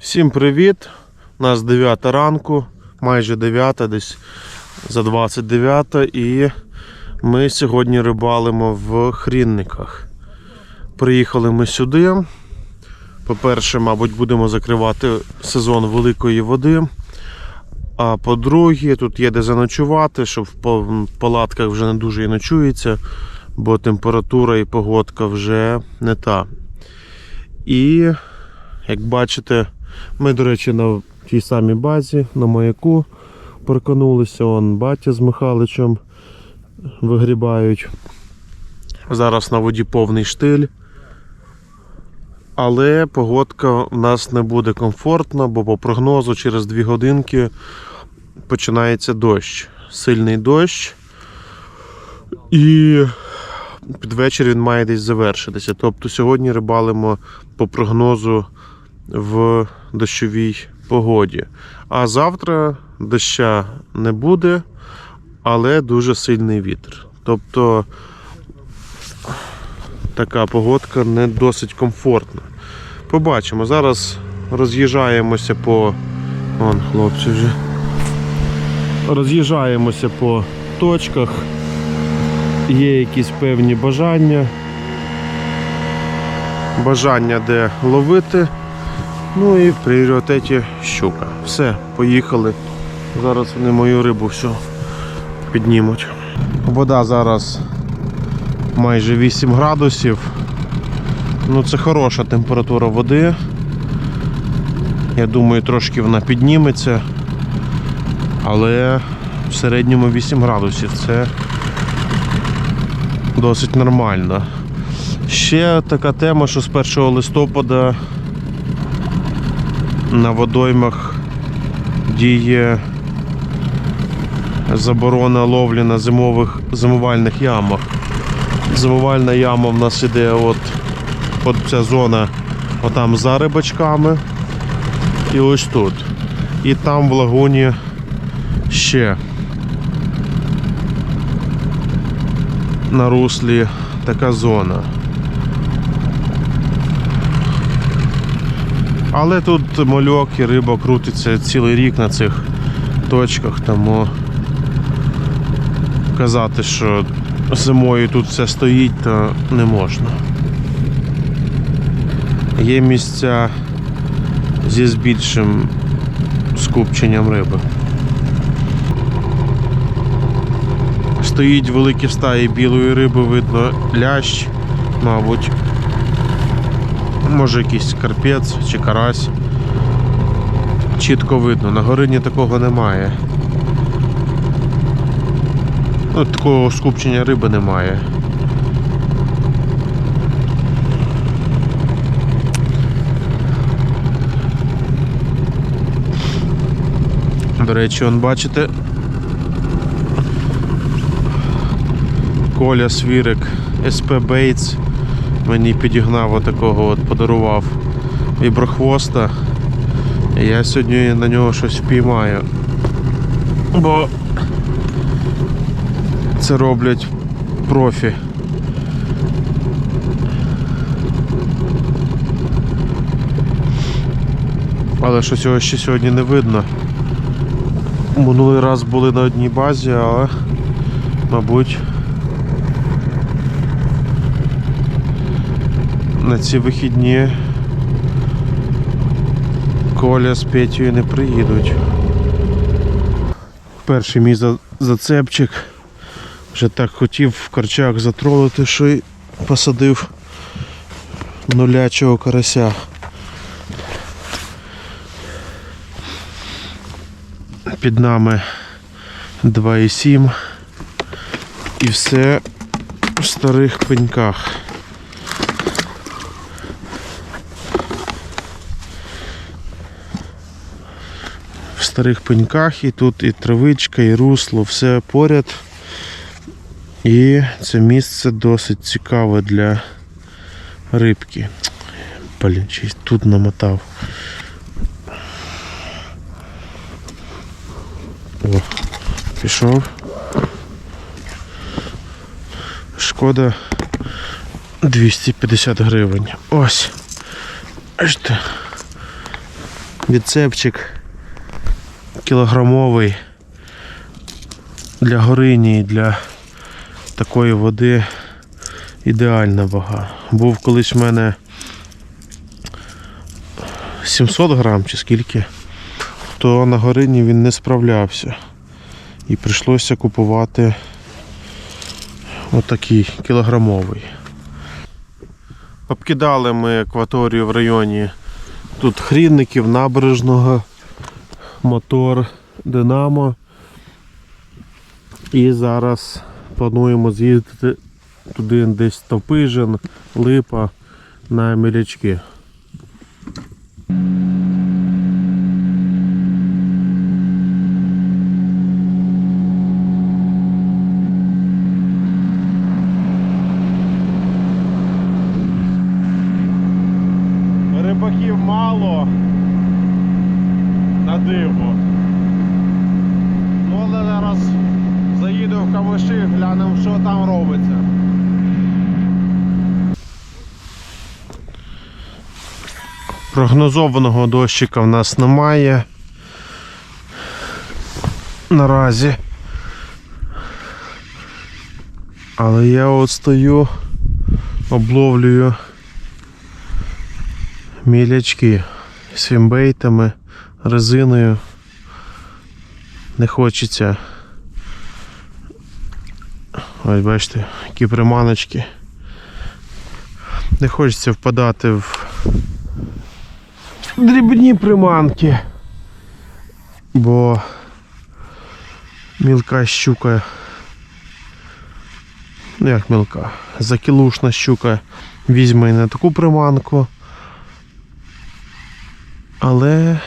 Всім привіт! У нас 9 ранку, майже 9, десь за 29 і ми сьогодні рибалимо в Хрінниках. Приїхали ми сюди. По-перше, мабуть, будемо закривати сезон великої води. А по-друге, тут є де заночувати, що в палатках вже не дуже і ночується, бо температура і погодка вже не та. І як бачите, ми, до речі, на тій самій базі, на маяку проконулися. Он батя з Михайличем вигрібають. Зараз на воді повний штиль. Але погодка в нас не буде комфортна, бо по прогнозу через 2 годинки починається дощ. Сильний дощ. І під вечір він має десь завершитися. Тобто сьогодні рибалимо по прогнозу в дощовій погоді. А завтра доща не буде, але дуже сильний вітер. Тобто така погодка не досить комфортна. Побачимо. Зараз роз'їжджаємося по. Вон, хлопці вже. Роз'їжджаємося по точках. Є якісь певні бажання. Бажання де ловити. Ну і в пріоритеті щука. Все, поїхали. Зараз вони мою рибу всю піднімуть. Вода зараз майже 8 градусів. Ну це хороша температура води. Я думаю, трошки вона підніметься. Але в середньому 8 градусів це досить нормально. Ще така тема, що з 1 листопада на водоймах діє заборона ловлі на зимових зимувальних ямах. Зимувальна яма в нас іде от, от ця зона отам за рибачками і ось тут. І там в лагуні ще на руслі така зона. Але тут мальок і риба крутиться цілий рік на цих точках, тому казати, що зимою тут все стоїть, то не можна. Є місця зі збільшим скупченням риби. Стоїть великі стаї білої риби, видно лящ, мабуть. Може якийсь карпець чи карась. Чітко видно, на горині такого немає. Ну, такого скупчення риби немає. До речі, он бачите. Коля Свірик СП Бейтс мені підігнав отакого от подарував віброхвоста. І я сьогодні на нього щось впіймаю. Бо це роблять профі. Але щось його ще сьогодні не видно. Минулий раз були на одній базі, але, мабуть, на ці вихідні Коля з Петєю не приїдуть. Перший мій зацепчик. Вже так хотів в корчах затролити, що й посадив нулячого карася. Під нами 2,7 і все в старих пеньках. Старих пеньках і тут і травичка, і русло, все поряд. І це місце досить цікаве для рибки. Блін, чи тут намотав. О, пішов. Шкода 250 гривень. Ось. Аж. Відцепчик кілограмовий для горині і для такої води ідеальна вага. Був колись в мене 700 грам чи скільки, то на горині він не справлявся. І прийшлося купувати отакий кілограмовий. Обкидали ми акваторію в районі тут хрінників, набережного, мотор, Динамо. І зараз плануємо з'їздити туди десь Топижин, Липа на мілячки. Рибаків мало на диво. Ну, але зараз заїду в камиші, глянемо, що там робиться. Прогнозованого дощика в нас немає. Наразі. Але я от стою, обловлюю мілячки свімбейтами, резиною. Не хочеться. Ось бачите, які приманочки. Не хочеться впадати в дрібні приманки. Бо мілка щука. Ну як мілка? Закілушна щука візьме і на таку приманку. Але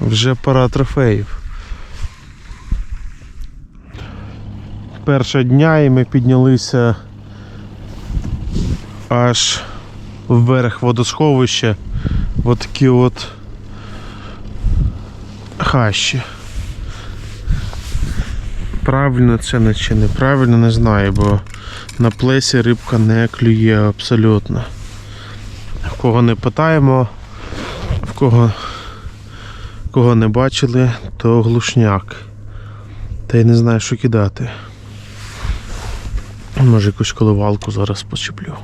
вже пора трофеїв. Перша дня і ми піднялися аж вверх водосховища в такі от хащі. Правильно це не чи неправильно, не знаю, бо на плесі рибка не клює абсолютно. В кого не питаємо, в кого, кого не бачили, то глушняк. Та й не знаю, що кидати. Може якусь коливалку зараз почеплю.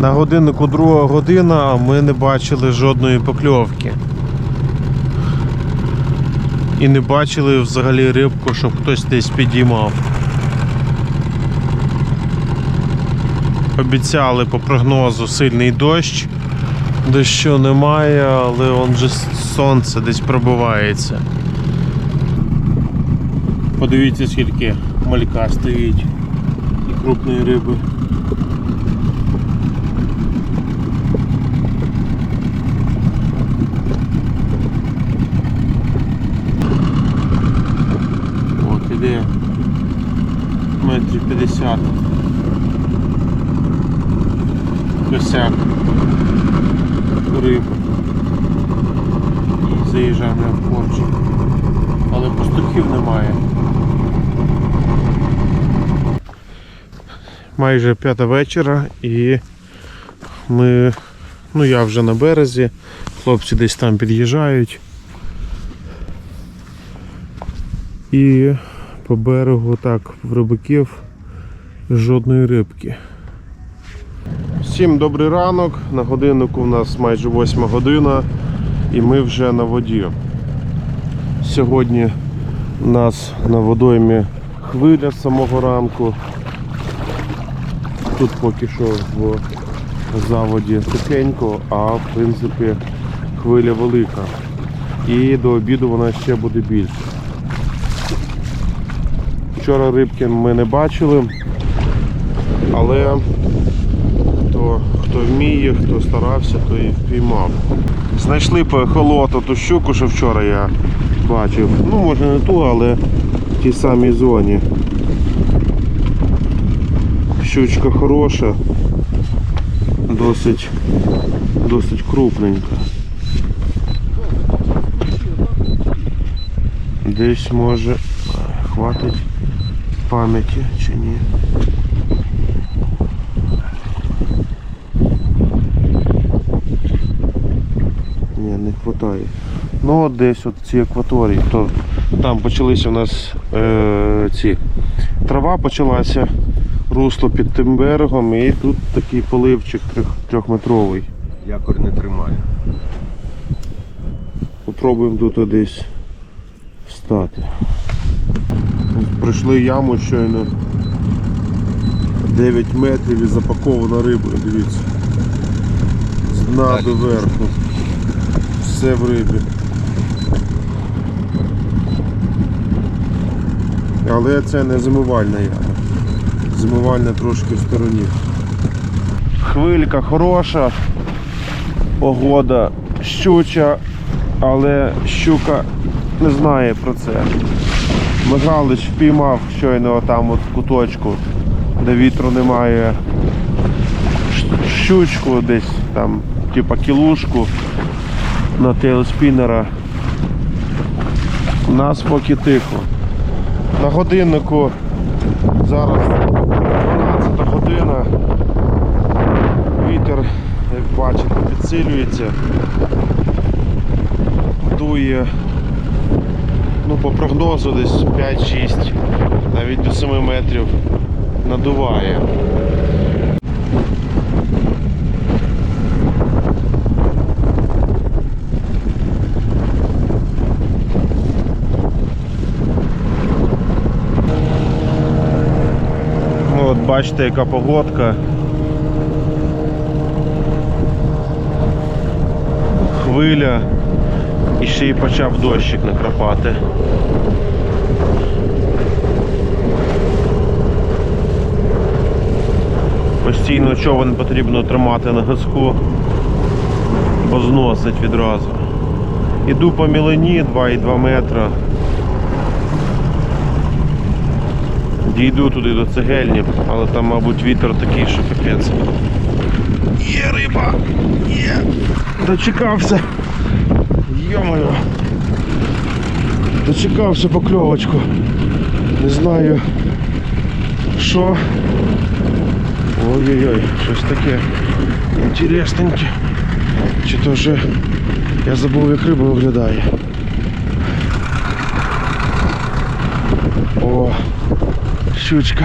На годиннику друга година, а ми не бачили жодної покльовки. І не бачили взагалі рибку, щоб хтось десь підіймав. Обіцяли по прогнозу сильний дощ. Дощу немає, але он же сонце десь пробивається. Подивіться, скільки малька стоїть і крупної риби. От іде метрів 50. Косяк риби. І заїжджаємо в порчі. Але пастухів немає. Майже п'ята вечора і ми, ну я вже на березі, хлопці десь там під'їжджають. І по берегу так, в рибаків жодної рибки. Всім добрий ранок. На годиннику у нас майже 8 година і ми вже на воді. Сьогодні у нас на водоймі хвиля з самого ранку. Тут поки що в заводі тихенько, а в принципі хвиля велика. І до обіду вона ще буде більше. Вчора рибки ми не бачили, але хто, хто вміє, хто старався, то і впіймав. Знайшли по ехолоту ту щуку, що вчора я бачив. Ну, може не ту, але в тій самій зоні. Щучка хороша, досить, досить крупненька. Десь може хватить пам'яті чи ні. Ні, не вистачає. Ну от десь от в цій акваторії, то там почалися у нас е, ці трава почалася, русло під тим берегом, і тут такий поливчик трьох, трьохметровий. Якорь не тримає. Попробуємо тут десь встати. Пройшли яму щойно 9 метрів і запакована рибою, дивіться. З дна до верху. Все в рибі. Але це не зимувальна яма. Зимувальна трошки в стороні. Хвилька хороша, погода щуча, але щука не знає про це. Михайлович впіймав щойно там от куточку, де вітру немає. Щучку десь там, типа кілушку на тейлспінера. У нас поки тихо. На годиннику зараз 12 година. Вітер, як бачите, підсилюється дує ну, по прогнозу десь 5-6, навіть до 7 метрів надуває. Ну, от бачите, яка погодка. Хвиля. І ще й почав дощик накрапати. Постійно човен потрібно тримати на газку, бо зносить відразу. Іду по мілині 2,2 метра. Дійду туди до цегельні, але там, мабуть, вітер такий, що капець. Є риба! Є! Дочекався! Йо-моє! Дочекався покльовочку. Не знаю що. Ой-ой-ой, щось таке інтересненьке. Чи то вже я забув як риба виглядає. О, щучка.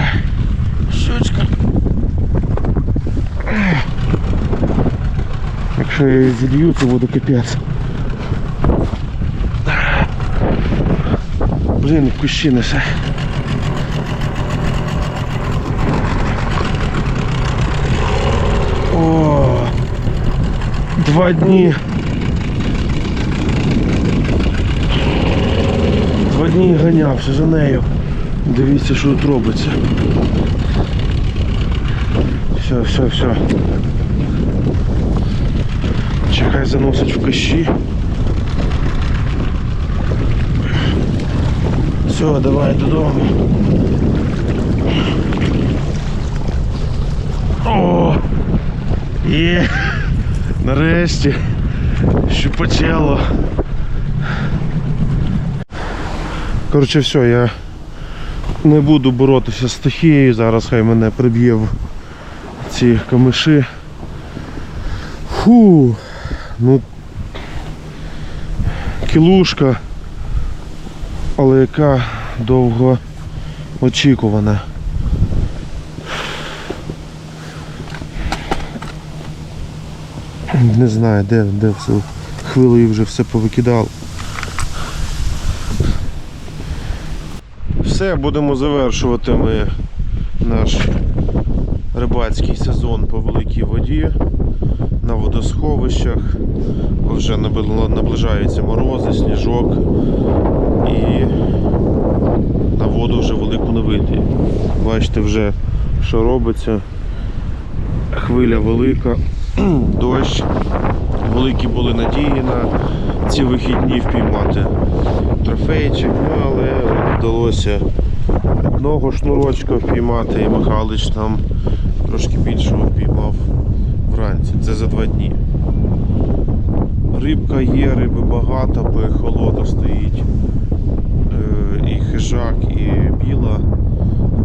Щучка. Якщо я її зілью, то буде капець. Блін, кущі несе. О, два дні. Два дні ганявся за нею. Дивіться, що тут робиться. Все, все, все. Чекай заносить в кощі. Все, давай додому. О! Є! Нарешті щупачело. Коротше, все, я не буду боротися з стихією, зараз хай мене приб'є в ці камиші. Фу, ну кілушка, але яка довго очікувана. Не знаю, де, де все хвилею вже все повикидав. Все, будемо завершувати ми наш рибацький сезон по великій воді на водосховищах. Вже наближаються морози, сніжок і на воду вже велику не вийти. Бачите вже, що робиться. Хвиля велика, дощ. Великі були надії на ці вихідні впіймати трофейчик, але вдалося одного шнурочка впіймати і Михайлович там трошки більшого впіймав вранці. Це за два дні. Рибка є, риби багато, бо холода стоїть. Е, І хижак, і біла,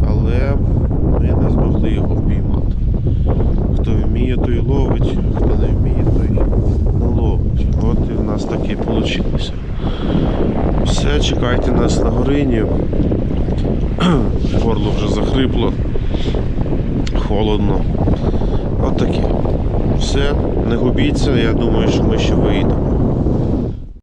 але ми не змогли його впіймати. Хто вміє, той ловить, хто не вміє, той не ловить. От і в нас так такі вийшли. Все, чекайте нас на горині. Захрипло. Холодно. От. Все, не губіться, я думаю, що ми ще вийдемо.